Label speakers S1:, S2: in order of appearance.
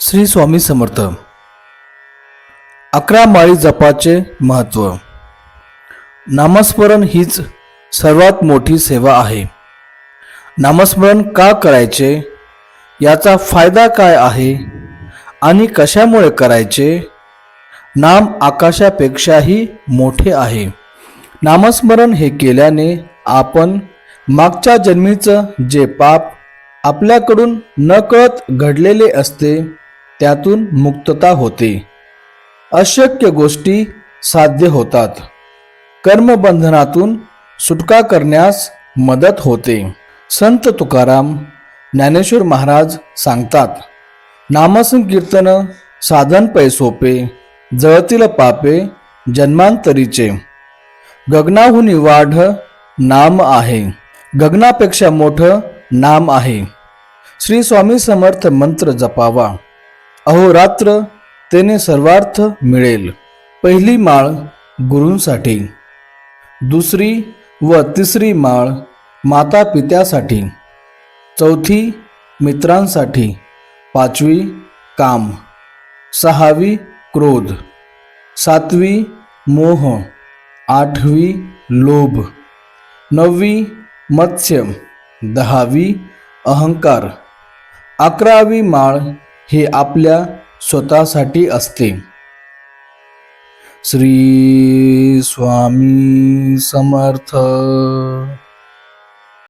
S1: श्री स्वामी समर्थ. अकरा माळी जपाचे महत्त्व नामस्मरण हीच सर्वात मोठी सेवा आहे. नामस्मरण का करायचे? याचा फायदा काय आहे? आणि कशामुळे करायचे? नाम आकाशापेक्षाही मोठे आहे. नामस्मरण हे केल्याने आपण मागच्या जन्मीचं जे पाप आपल्याकडून नकळत घडलेले असते त्यातून मुक्तता होते. अशक्य गोष्टी साध्य होतात. कर्मबंधनातून सुटका करण्यास मदत होते. संत तुकाराम ज्ञानेश्वर महाराज सांगतात नामसंकीर्तन साधन पै सोपे जळतील पापे जन्मांतरीचे. गगनाहुनी वाढ नाम आहे. गगनापेक्षा मोठं नाम आहे. श्री स्वामी समर्थ मंत्र जपावा. अहोरात्र तेने सर्वार्थ मिळेल. पहिली माळ गुरूंसाठी. दुसरी व तिसरी माळ माता पित्यासाठी चौथी मित्रांसाठी. पाचवी काम. सहावी क्रोध. सातवी मोह. आठवी लोभ. नववी मत्स्य दहावी अहंकार. अकरावी माळ हे आपल्या स्वतःसाठी असते. श्री स्वामी समर्थ.